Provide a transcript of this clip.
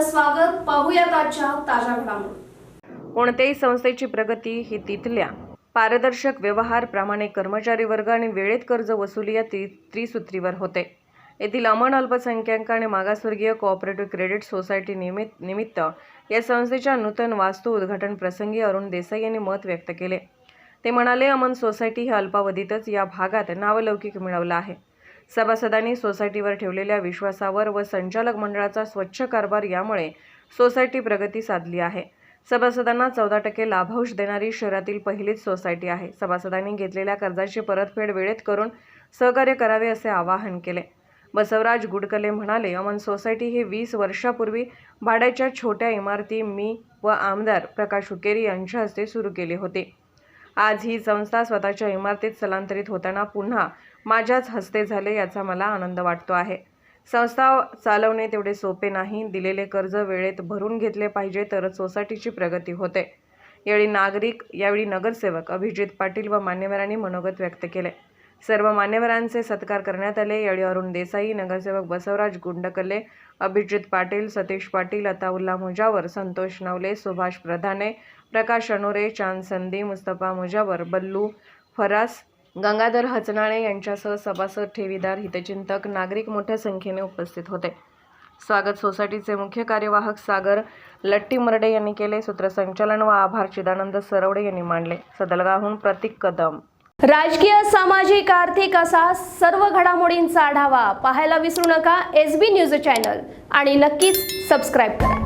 स्वागत पाहूयात आजच्या ताज्या घडामोडी. कोणत्याही संस्थेची प्रगती ही तिथल्या पारदर्शक व्यवहार प्रामाणिक कर्मचारी वर्ग आणि वेळेत कर्ज वसुली या त्रि त्रिसूत्रीवर होते. येथील अमन अल्पसंख्याक आणि मागासवर्गीय कोऑपरेटिव्ह क्रेडिट सोसायटी निमित्त निमित्त या संस्थेच्या नूतन वास्तू उद्घाटन प्रसंगी अरुण देसाई यांनी मत व्यक्त केले. ते म्हणाले अमन सोसायटी ही अल्पावधीतच या भागात नावलौकिक मिळवला आहे. सभासदांनी सोसायटीवर ठेवलेल्या विश्वासावर व संचालक मंडळाचा स्वच्छ कारभार यामुळे सोसायटी प्रगती साधली आहे. सभासदांना चौदा टक्के लाभांश देणारी शहरातील पहिलीच सोसायटी आहे. सभासदांनी घेतलेल्या कर्जाची परतफेड वेळेत करून सहकार्य करावे असे आवाहन केले. बसवराज गुडकले म्हणाले अमन सोसायटी ही वीस वर्षापूर्वी भाड्याच्या छोट्या इमारती मी व आमदार प्रकाश हुकेरी यांच्या हस्ते सुरू केली होती. आज ही संस्था स्वतःच्या इमारतीत स्थलांतरित होताना पुन्हा माझ्याच हस्ते झाले याचा मला आनंद वाटतो आहे. संस्था चालवणे तेवढे सोपे नाही. दिलेले कर्ज वेळेत भरून घेतले पाहिजे तरच सोसायटीची प्रगती होते. यावेळी नागरिक यावेळी नगरसेवक अभिजित पाटील व मान्यवरांनी मनोगत व्यक्त केले. सर्व मान्यवरांचे सत्कार करण्यात आले. यावेळी अरुण देसाई नगरसेवक बसवराज गुंडकल्ले अभिजित पाटील सतीश पाटील अताउल्ला मुजावर संतोष नवले सुभाष प्रधाने प्रकाश अनोरे चांद संधी मुस्तफा मुजावर बल्लू फरास गंगाधर हचनाळे यांच्यासह सभासद ठेवीदार हितचिंतक नागरिक मोठ्या संख्येने उपस्थित होते. स्वागत सोसायटीचे मुख्य कार्यवाहक सागर लट्टीमर्डे यांनी केले. सूत्रसंचालन व आभार चिदानंद सरवडे यांनी मांडले. सदलगावहून प्रतीक कदम. राजकीय सामाजिक आर्थिक असा सर्व घडामोडींचा आढावा पाहायला विसरू नका. S B News channel. आणि नक्कीच सबस्क्राईब करा.